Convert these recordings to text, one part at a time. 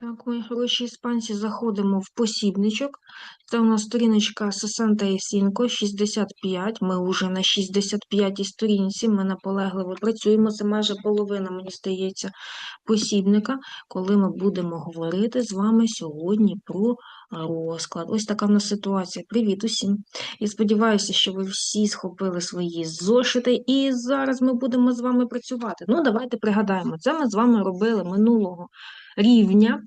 Так, мої хороші іспанці, заходимо в посібничок. Це у нас сторіночка 65, 65. Ми вже на 65-й сторінці. Ми наполегливо працюємо. Це майже половина, мені здається, посібника, коли ми будемо говорити з вами сьогодні про розклад. Ось така в нас ситуація. Привіт усім! Я сподіваюся, що ви всі схопили свої зошити, і зараз ми будемо з вами працювати. Ну, давайте пригадаємо, це ми з вами робили минулого рівня,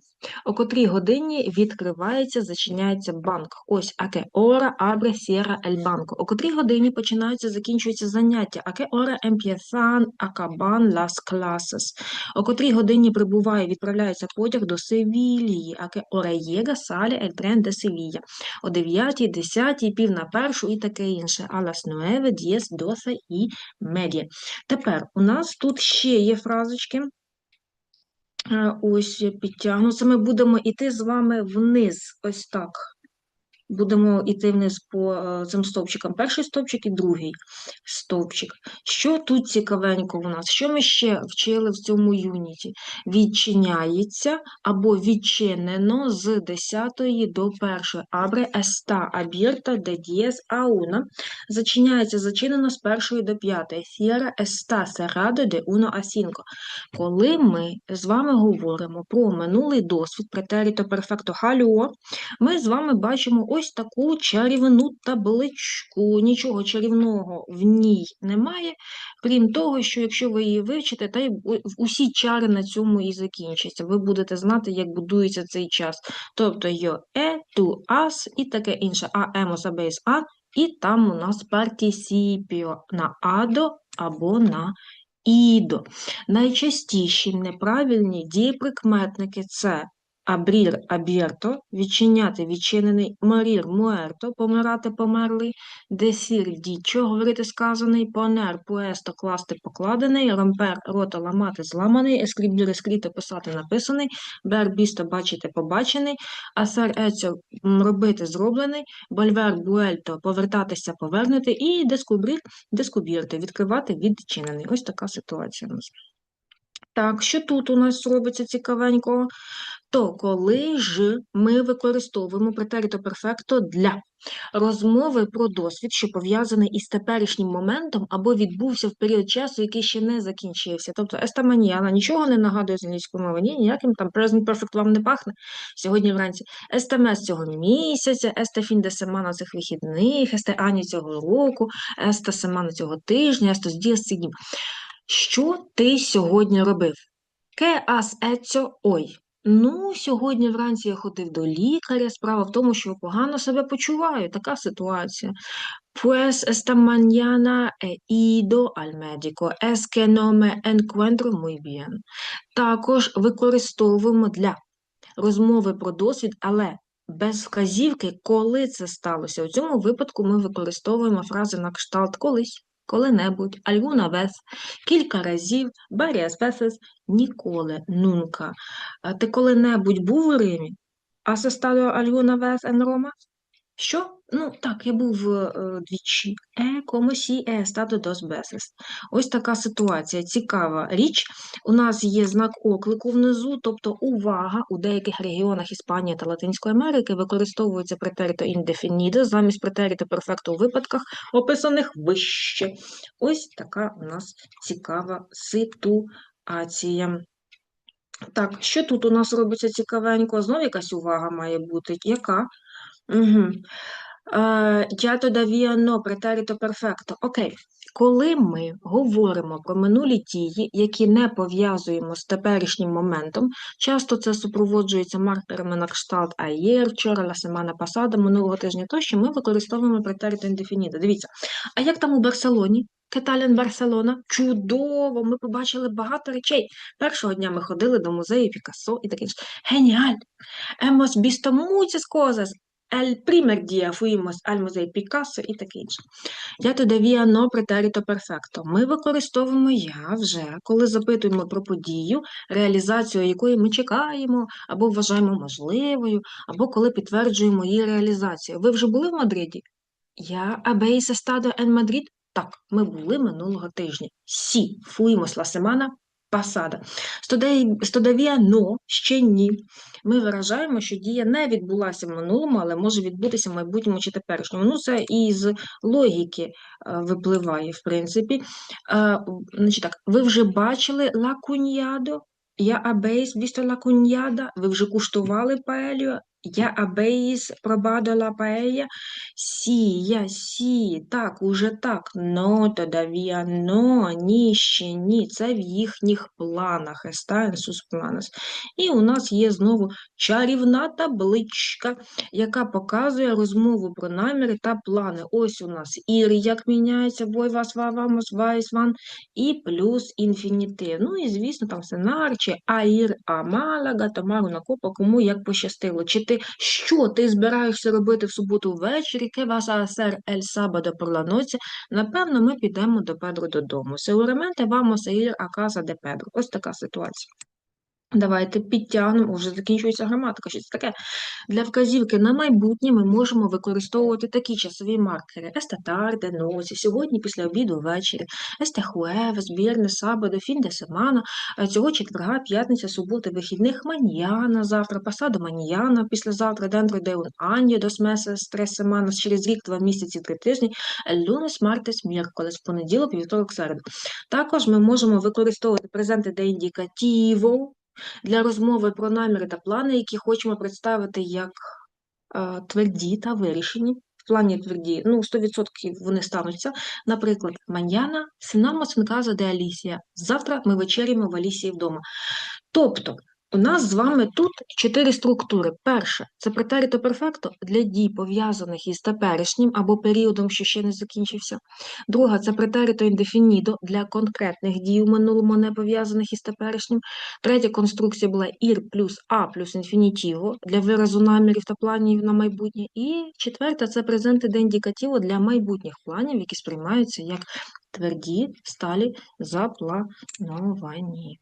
о котрій годині відкривається, зачиняється банк. Ось аке ора абре сіра ель банко. О котрій годині починаються, закінчуються заняття. Аке ора empiezan acaban las clases. О котрій годині прибуває, відправляється потяг до Севілії. Аке ора llega sale el tren de Sevilla. О 9, 10, пів на першу і таке інше. А las 9, 10, 12 і media. Тепер у нас тут ще є фразочки. Е, Ось я підтягну. Це ми будемо йти з вами вниз, ось так. Будемо йти вниз по е, цим стовпчикам. Перший стовпчик і другий стовпчик. Що тут цікавенько у нас? Що ми ще вчили в цьому юніті? Відчиняється або відчинено з 10 до 1. Абре еста абірта де дієс ауна. Зачиняється зачинено з 1 до 5. Сіра еста серадо де уно асінко. Коли ми з вами говоримо про минулий досвід, претеріто перфекто халюо, ми з вами бачимо ось таку чарівну табличку. Нічого чарівного в ній немає, крім того, що якщо ви її вивчите, та й усі чари на цьому і закінчаться. Ви будете знати, як будується цей час. Тобто йо е, ту, ас і таке інше. А, емос, абейс, а, і там у нас партісіпіо на адо або на ідо. Найчастіші неправильні дієприкметники це абрір, абєрто, відчиняти, відчинений, морір, муерто, помирати, померлий, десір, дічо, говорити сказаний, понер, пуесто, класти, покладений, ромпер, рота, ламати, зламаний, ескрібір, ескріти, писати, написаний, бербісто, бачити, побачений, асер, ецьо, робити, зроблений, больвер, буельто, повертатися, повернути, і дескубрір, дескубірти, відкривати, відчинений. Ось така ситуація у нас. Так, що тут у нас робиться цікавенького? То коли ж ми використовуємо претеріто перфекто для розмови про досвід, що пов'язаний із теперішнім моментом або відбувся в період часу, який ще не закінчився. Тобто естаманіана нічого не нагадує з англійської мови, ні, ніяким там present perfect вам не пахне сьогодні вранці. Естемес цього місяця, есте фін де семана цих вихідних, есте ані цього року, есте семана цього тижня, есте діас цих днів. Що ти сьогодні робив? Ке ецьо ой. Ну, сьогодні вранці я ходив до лікаря. Справа в тому, що погано себе почуваю. Така ситуація. Pues esta mañana he ido al médico. Es que no me encuentro muy bien. Також використовуємо для розмови про досвід, але без вказівки, коли це сталося. У цьому випадку ми використовуємо фрази на кшталт колись, коли-небудь, alguna вес, кілька разів, баріас весес, ніколи, нунка. Ти коли-небудь був у Римі? Асестадо estado вес ен Рома? Що? Ну, так, я був е, двічі. Е, como si he estado dos veces. Ось така ситуація. Цікава річ. У нас є знак оклику внизу, тобто увага у деяких регіонах Іспанії та Латинської Америки використовується претеріто індефініде замість претеріто перфекто у випадках, описаних вище. Ось така у нас цікава ситуація. Так, що тут у нас робиться цікавенько? Знову якась увага має бути. Яка? Угу. Я todavía no, pretérito perfecto. Окей. Коли ми говоримо про минулі дії, які не пов'язуємо з теперішнім моментом, часто це супроводжується маркерами на кшталт ayer, вчора, la semana pasada, минулого тижня тощо, ми використовуємо претеріто індефініде. Дивіться, а як там у Барселоні? Кеталін Барселона? Чудово! Ми побачили багато речей. Першого дня ми ходили до музею Пікассо і таке інше. Геніаль! Hemos visto muchas cosas. El primer día fuimos al Picasso і таке інше. Я todavía no pretérito perfecto. Ми використовуємо я вже, коли запитуємо про подію, реалізацію якої ми чекаємо, або вважаємо можливою, або коли підтверджуємо її реалізацію. Ви вже були в Мадриді? Я habéis estado en Madrid? Так, ми були минулого тижня. Сі, fuimos la semana pasada. Стодавія но, ще ні. Ми виражаємо, що дія не відбулася в минулому, але може відбутися в майбутньому чи теперішньому. Ну, це із логіки е, випливає, в принципі. Е, значить так, ви вже бачили ла куньядо? Я абейс вісто ла куньяда? Ви вже куштували паелью? Я пробадо ла паея? Сі, я сі, так, уже так. Но тодавія, но, ні, ще ні. Це в їхніх планах. Está en. І у нас є знову чарівна табличка, яка показує розмову про наміри та плани. Ось у нас ір, як міняється, бой вас, ва, вамос, вайс, ван, і плюс інфінітив. Ну і, звісно, там сценар, чи аїр, амала, гатамару, накопа, кому як пощастило. Ти, що ти збираєшся робити в суботу ввечері, ке вас асер ель сабадо la? Напевно, ми підемо до Педро додому. Seguramente вам, ir a de Pedro. Ось така ситуація. Давайте підтягнемо, вже закінчується граматика, щось таке. Для вказівки на майбутнє ми можемо використовувати такі часові маркери: tarde, noche, сьогодні після обіду ввечері, jueves, viernes, sábado, fin de е, цього четверга, п'ятниця, субота, вихідних, маньяна, завтра, pasado mañana, післязавтра, de un año, dos meses, tres semanas, через рік, два місяці, три тижні, el lunes, martes, miércoles, понеділок, вівторок, середу. Також ми можемо використовувати презенти indicativo, для розмови про наміри та плани, які хочемо представити як е, тверді та вирішені. В плані тверді, ну, 100% вони стануться. Наприклад, маньяна синамос en де Алісія. Завтра ми вечеряємо в Алісії вдома. Тобто, у нас з вами тут чотири структури. Перше це претерито перфекто для дій, пов'язаних із теперішнім або періодом, що ще не закінчився. Друга це претерито індефінідо для конкретних дій у минулому, не пов'язаних із теперішнім. Третя конструкція була ір плюс а плюс інфінітіво для виразу намірів та планів на майбутнє. І четверта це презенти де індикативо для майбутніх планів, які сприймаються як тверді, сталі, заплановані.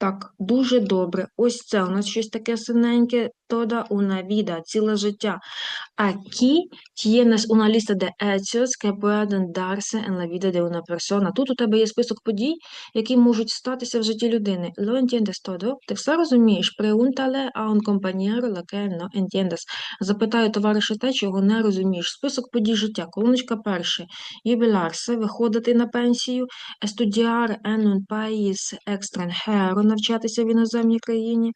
Так, дуже добре. Ось це у нас щось таке синеньке, toda una vida, ціле життя. Aquí tienes una lista de hechos que pueden darse en la vida de una persona. Тут у тебе є список подій, які можуть статися в житті людини. Lo entiendes todo? Ти все розумієш? Pregúntale a un compañero lo que. Запитаю товариша те, чого не розумієш. Список подій життя. Колоночка перша. Юбіларсе, виходити на пенсію. Estudiar en un país extranjero, навчатися в іноземній країні.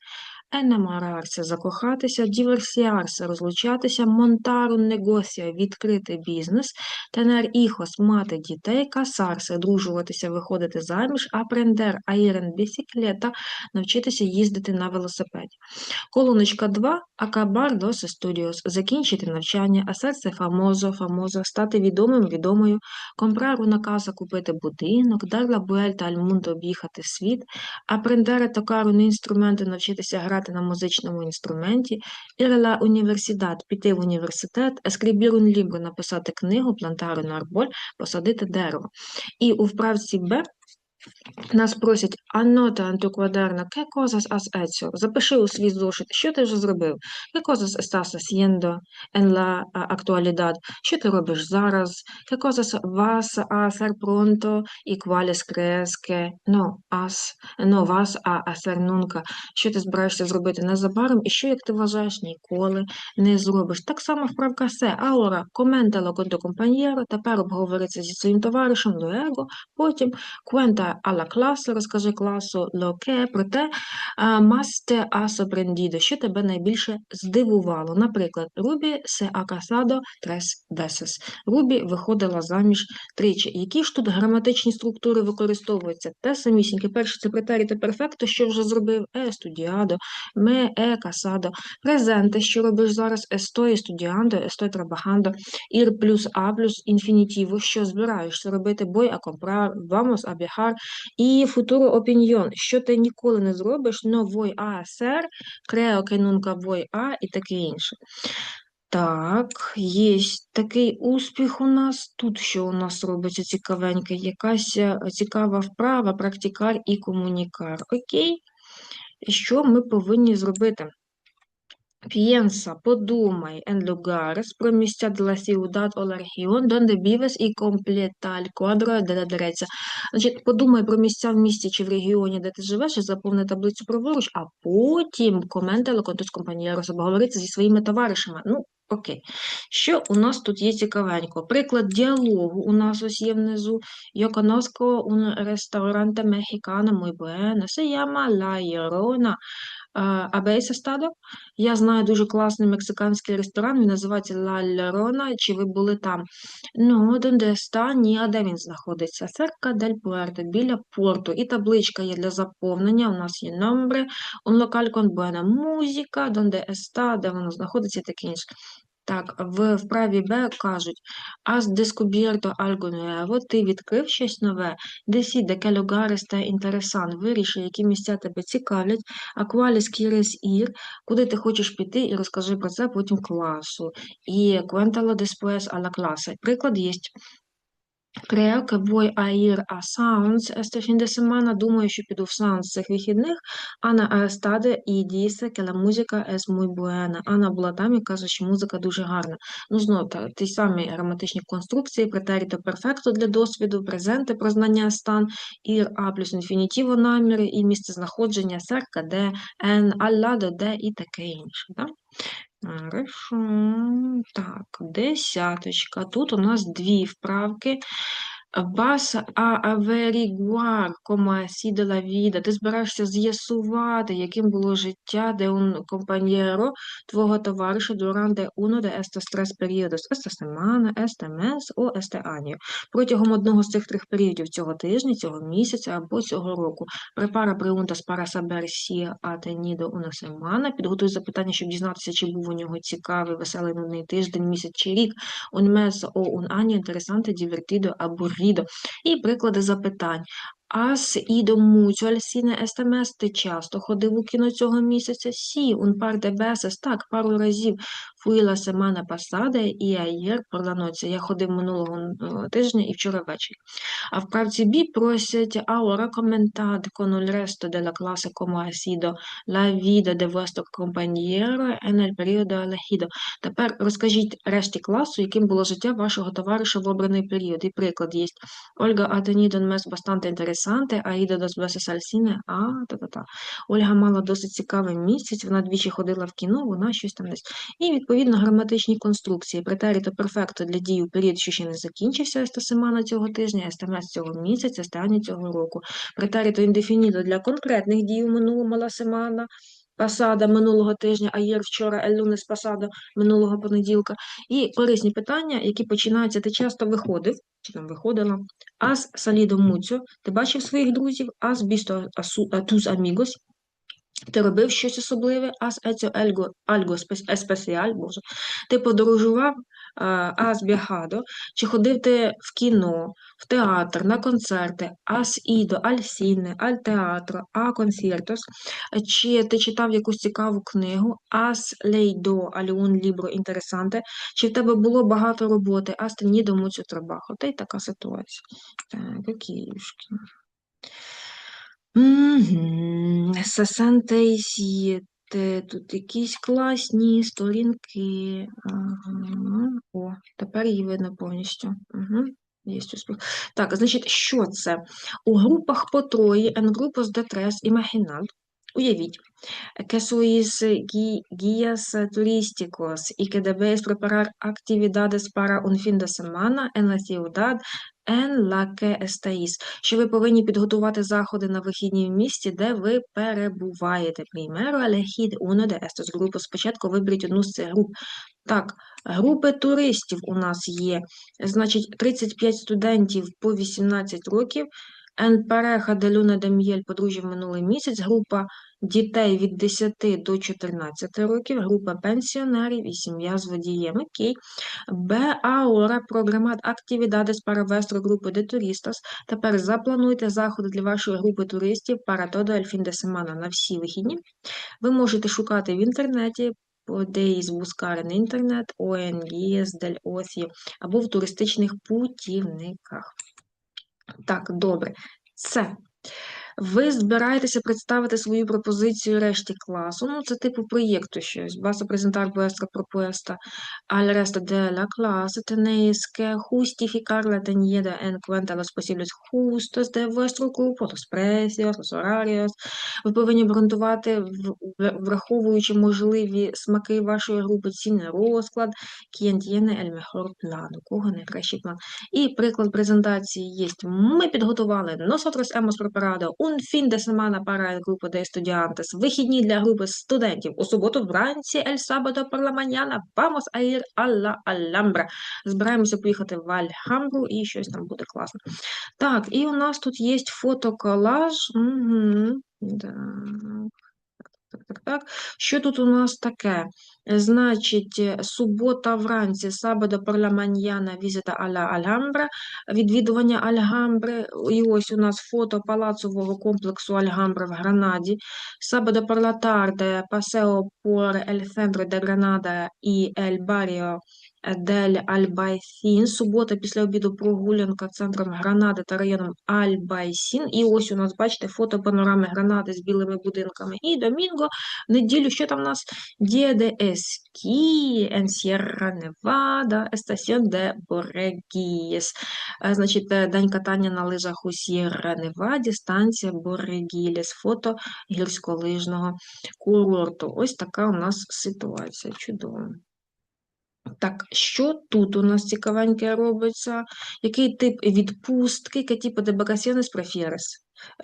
Енамарарся закохатися, діверсіарся розлучатися, монтару негосія відкрити бізнес, тенер іхос мати дітей, касарся дружуватися, виходити заміж, апрендер аєрен бісіклета навчитися їздити на велосипеді. Колоночка 2 акабар дос студіос закінчити навчання, а серце фамозо, фамозо, стати відомим, відомою, компрару наказа купити будинок, дарла буельта альмундо об'їхати світ, апрендере токару на інструменти навчитися грати на музичному інструменті, ірела університет піти в університет, ескрібір un написати книгу, плантару на арболь, посадити дерево. І у вправці Б нас просять аннота антиквадарна que cosas has hecho? Запиши у свій зошит, що ти вже зробив. Que cosas estás haciendo en la а, actualidad? Що ти робиш зараз? Cosas vas a hacer pronto y cuáles crees que no has, no vas a hacer? Що ти збираєшся зробити незабаром і що, як ти вважаєш, ніколи не зробиш. Так само вправка се. Coméntalo con tu compañero. Тепер обговори це зі своїм товаришем, luego, потім Cuenta a la clase, розкажи класу que, про те, а, más te що тебе найбільше здивувало. Наприклад, Рубі ha casado tres veces. Рубі виходила заміж тричі. Які ж тут граматичні структури використовуються? Те самісіньке. Перше це претеріто перфекто, що вже зробив е студіадо, ме е касадо. Презенте, що робиш зараз, estoy estudiando, estoy trabajando, ір плюс а плюс інфінітіво, що збираєшся робити, бой а vamos a viajar, і futuro opinion, що ти ніколи не зробиш, но voy a hacer, creo que nunca і таке інше. Так, є такий успіх у нас. Тут що у нас робиться цікавеньке, якась е, цікава вправа, практикар і комунікар. Окей, що ми повинні зробити? Piensa, подумай, en lugares про місця de la ciudad o la región donde vives y completa el cuadro de la derecha. Значить, подумай про місця в місті чи в регіоні, де ти живеш, і заповни таблицю праворуч, а потім коменти con tus compañeros, зі своїми товаришами. Ну, окей. Що у нас тут є цікавенько? Приклад діалогу у нас ось є внизу. Yo conozco un restaurante mexicano muy bueno, se llama La Llorona. А, стадо. Я знаю дуже класний мексиканський ресторан, він називається Ла Llorona. Чи ви були там? Ну, está? Ні, а де він знаходиться? Серка дель Пуерто, біля порту. І табличка є для заповнення. У нас є номери, un local con buena музика, donde está, де воно знаходиться і таке інше. Так, в вправі Б кажуть Has descubierto algo nuevo? Ти відкрив щось нове. Decide que lugares te interesan. Виріши, які місця тебе цікавлять. Cuáles quieres ir? Куди ти хочеш піти? І розкажи про це потім класу. І cuéntalo después a la. Приклад є. Creo que voy a ir a Sounds este fin de semana. Думаю, що піду в Sounds цих вихідних. Анна ha estado y dice que la música es muy buena. Анна була там і каже, що музика дуже гарна. Ну, знову ті самі граматичні конструкції, претеріто перфекто для досвіду, презенти про знання стан, ir a плюс інфінітіво наміри і місце знаходження, cerca де, en, al lado де і таке інше. Да? Хорошо. Так, десяточка. Тут у нас дві вправки. Vas a averiguar cómo ha sido la vida. Ти збираєшся з'ясувати, яким було життя de un compañero, твого товариша durante uno de estos tres periodos. Esta semana, este mes o este año. Протягом одного з цих трьох періодів цього тижня, цього місяця або цього року. Prepara preguntas para saber si ha tenido una semana. Підготуй запитання, щоб дізнатися, чи був у нього цікавий, веселий нудний тиждень, місяць чи рік. Un mes o un año interesante, divertido, aburrido. І приклади запитань. Has ido mucho al mes? Ти часто ходив у кіно цього місяця? Sí, un par de. Так, пару разів. Fui la semana pasada y ayer por. Я ходив минулого е, тижня і вчора ввечері. А в правці B просять ahora comentad con el resto de la clase cómo ha sido la vida de vuestro compañero en. Тепер розкажіть решті класу, яким було життя вашого товариша в обраний період. І приклад є. Ольга ha tenido un mes bastante interesante, ha а, та-та-та. Ольга мала досить цікавий місяць, вона двічі ходила в кіно, вона щось там десь. І, відповідно, граматичні конструкції. Претеріто перфекто для дії у період, що ще не закінчився, естасемана цього тижня, естемес цього місяця, естеані цього року. Претеріто індефініто для конкретних дій у минулому семана, пасада минулого тижня, а єр вчора, елюнес пасада минулого понеділка. І корисні питання, які починаються, ти часто виходив, чи там виходила, Аз салідо муцьо, ти бачив своїх друзів, аз бісто тус амігос, ти робив щось особливе, аз ецьо ельго альго еспесіаль, боже, ти подорожував, аз біагадо, чи ходив ти в кіно, в театр, на концерти, ас ідо, аль сіне, аль театро, а концертос, чи ти читав якусь цікаву книгу, ас лейдо, аліун лібро інтересанте, чи в тебе було багато роботи, ас ти ні дому цю трабаху. Та й така ситуація. Так, окейшки. Угу. 67. Тут якісь класні сторінки. Ага. О, тепер її видно повністю. Угу. Так, значить, що це? У групах по троє, grupos de tres, imaginad, Уявіть, que sois guías turísticos y que debéis preparar actividades para un fin de semana en la ciudad en la que estáis, що ви повинні підготувати заходи на вихідні в місті, де ви перебуваєте. Primero elegid uno de estos grupos. Спочатку виберіть одну з цих груп. Так, групи туристів у нас є. Значить, 35 студентів по 18 років. De luna de подружжя в минулий місяць, група дітей від 10 до 14 років, група пенсіонерів і сім'я з водієм. Окей. Б. Ahora programad actividades para vuestra grupo de. Тепер заплануйте заходи для вашої групи туристів el fin de semana на всі вихідні. Ви можете шукати в інтернеті, buscar en internet o en guías del ocio, або в туристичних путівниках. Так, добре. Це Ви збираєтеся представити свою пропозицію решті класу. Ну, це типу проєкту щось. Basta presentar vuestra propuesta al resto de la clase. Tenéis que justificarla teniendo en cuenta los posibles justos de vuestro grupo, los precios. Ви повинні обґрунтувати, враховуючи можливі смаки вашої групи, цінний розклад, quien tiene el mejor кого найкращий план. І приклад презентації є. Ми підготували Nosotros hemos preparado un fin de semana para el grupo de estudiantes. Вихідні для групи студентів. У суботу вранці, el sábado por la mañana, vamos a ir a la Alhambra. Збираємося поїхати в Альхамбру і щось там буде класно. Так, і у нас тут є фотоколаж. Угу. Да. Так, так, так. Що тут у нас таке? Е, Значить, е, субота вранці, sábado парламаньяна візита аля Альгамбра, відвідування Альгамбри. І ось у нас фото палацового комплексу Альгамбра в Гранаді. Sábado парлатарде, пасео пор ель por де Гранада і ель barrio Дель Альбайсін. Субота після обіду прогулянка центром Гранади та районом Альбайсін. І ось у нас, бачите, фото панорами Гранади з білими будинками. І Домінго. В неділю, що там у нас? Дія де Ескі, en Sierra Nevada, Estación de Borreguíes. Е, Значить, е, день катання на лижах у Сєрра Неваді, станція Боррегіліс, фото гірськолижного курорту. Ось така у нас ситуація. Чудово. Так, що тут у нас цікавеньке робиться? Який тип відпустки? ¿Qué tipo de vacaciones prefieres?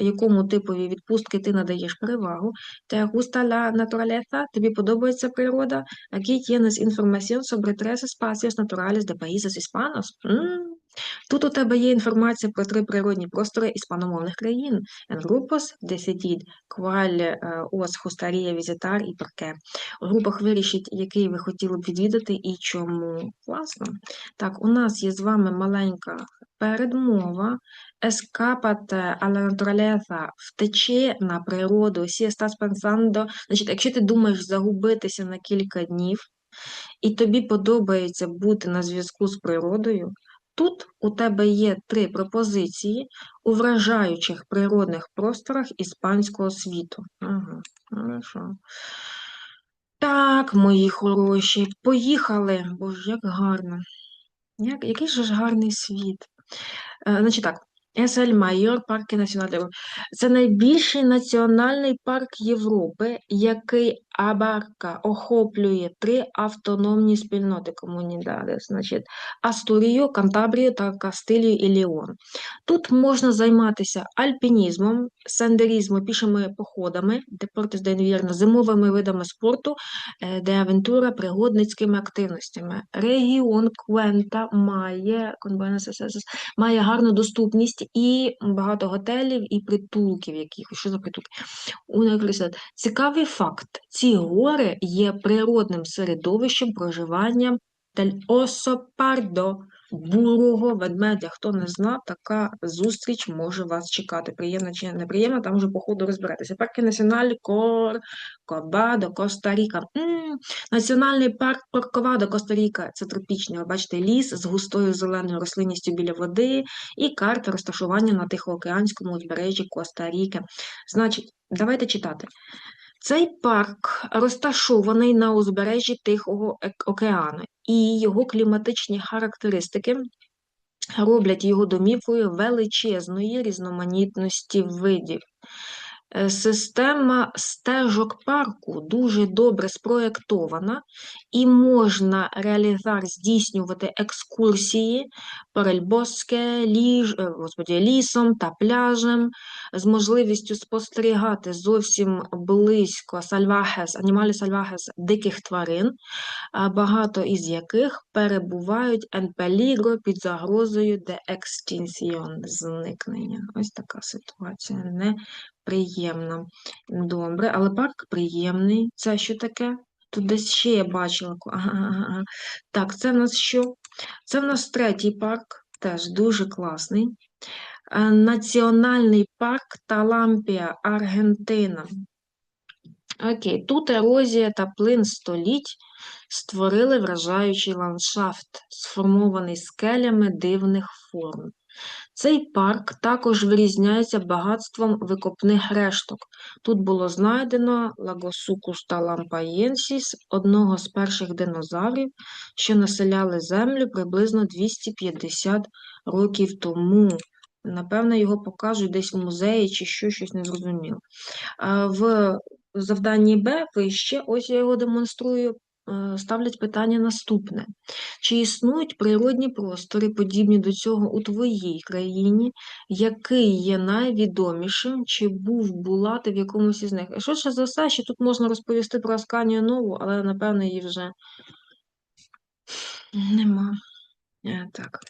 Якому типові відпустки ти надаєш перевагу? ¿Te gusta la naturaleza? Тобі подобається природа? Aquí tienes información sobre tres espacios naturales de países hispanos. М, Тут у тебе є інформація про три природні простори іспаномовних країн. Decidid cuál eh, os gustaría visitar y por qué. У групах вирішіть, який ви хотіли б відвідати і чому. Класно. Так, у нас є з вами маленька передмова. A la naturaleza, втечи на природу. Si estás pensando, значить, якщо ти думаєш загубитися на кілька днів, і тобі подобається бути на зв'язку з природою, тут у тебе є три пропозиції у вражаючих природних просторах іспанського світу. Ага. Так, мої хороші, поїхали. Боже, як гарно. Як, який же ж гарний світ. Е, значить так, parque nacional de Europa. Це найбільший національний парк Європи, який абарка охоплює три автономні спільноти комунідади, значить Астурію, Кантабрію та Кастилію і Ліон. Тут можна займатися альпінізмом, сендерізмом, пішими походами, депортис де інвірно, зимовими видами спорту, е, де авентура, пригодницькими активностями. Регіон Квента має має гарну доступність і багато готелів і притулків якихось. Що за притулки? Цікавий факт. Ці гори є природним середовищем проживання Дель Осопардо, бурого ведмедя. Хто не знав, така зустріч може вас чекати. Приємна чи неприємна, там вже по ходу розберетеся. Парки Національ Кор, Кобадо, Коста-Ріка. Національний парк Корковадо, Коста-Ріка. Це тропічний, ви бачите, ліс з густою зеленою рослинністю біля води і карта розташування на Тихоокеанському узбережжі Коста-Ріки. Значить, давайте читати. Цей парк розташований на узбережжі Тихого океану, і його кліматичні характеристики роблять його домівкою величезної різноманітності видів. Е, Система стежок парку дуже добре спроєктована, і можна реалізар здійснювати екскурсії перельбоске, ліж, е, господі, лісом та пляжем, з можливістю спостерігати зовсім близько сальвахес, анімалі сальвахес диких тварин, багато із яких перебувають peligro під загрозою de extinción, зникнення. Ось така ситуація неприємна. Добре, але парк приємний. Це що таке? Тут десь ще я бачила. Ага, ага. Так, це в нас що? Це в нас третій парк, теж дуже класний. Е, Національний парк Талампія, Аргентина. Окей, тут ерозія та плин століть створили вражаючий ландшафт, сформований скелями дивних форм. Цей парк також вирізняється багатством викопних решток. Тут було знайдено Лагосукус талампаєнсіс, одного з перших динозаврів, що населяли землю приблизно 250 років тому. Напевно, його покажуть десь в музеї чи що, щось незрозуміло. В завданні Б вище, ось я його демонструю, ставлять питання наступне. Чи існують природні простори, подібні до цього у твоїй країні, який є найвідомішим, чи був була ти в якомусь із них? Що ще за все, що тут можна розповісти про Асканію Нову, але, напевно, її вже нема. Е, Так.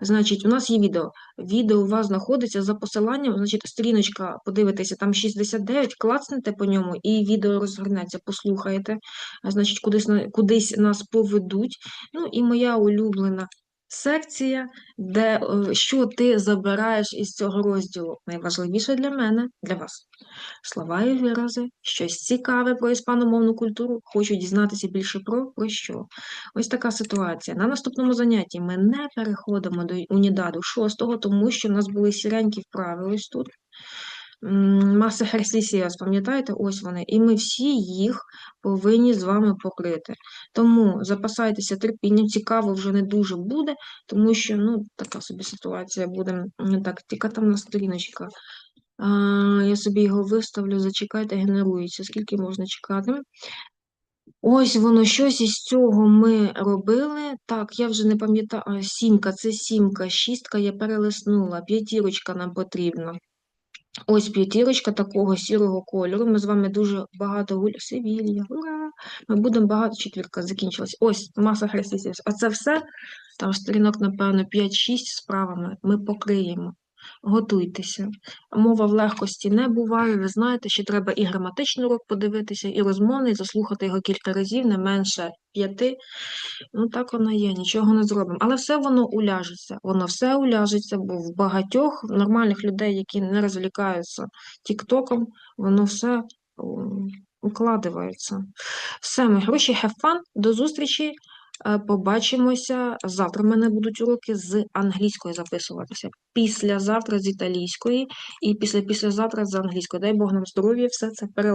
Значить, у нас є відео. Відео у вас знаходиться за посиланням, значить, сторіночка, подивитеся, там 69, клацнете по ньому, і відео розгорнеться, послухаєте. Значить, кудись, кудись нас поведуть. Ну, і моя улюблена секція, де е, що ти забираєш із цього розділу. Найважливіше для мене, для вас. Слова і вирази, щось цікаве про іспаномовну культуру, хочу дізнатися більше про, про що. Ось така ситуація. На наступному занятті ми не переходимо до унідаду 6, тому що в нас були сіренькі вправи тут. М, Маси Херсісіас, пам'ятаєте, ось вони, і ми всі їх повинні з вами покрити. Тому запасайтеся терпінням, цікаво вже не дуже буде, тому що ну, така собі ситуація буде. Так, тільки там на сторіночка. Я собі його виставлю, зачекайте, генерується. Скільки можна чекати? Ось воно щось із цього ми робили. Так, я вже не пам'ятаю. Сімка, це сімка, шістка я перелиснула, п'ятірочка нам потрібна. Ось п'ятірочка такого сірого кольору. Ми з вами дуже багато гуля. Севілья, ура! Ми будемо багато четвірка закінчилась. Ось маса хрестисів. А це все, там сторінок, напевно, 5-6 справами ми покриємо. Готуйтеся. Мова в легкості не буває. Ви знаєте, що треба і граматичний урок подивитися, і розмовний, заслухати його кілька разів, не менше п'яти. Ну, так воно є, нічого не зробимо. Але все воно уляжеться. Воно все уляжеться, бо в багатьох нормальних людей, які не розвлікаються тіктоком, воно все укладається. Все, ми гроші, have fun. До зустрічі. Е, Побачимося. Завтра в мене будуть уроки з англійської записуватися. Післязавтра з італійської і після післязавтра з англійської. Дай Бог нам здоров'я, все це переладати.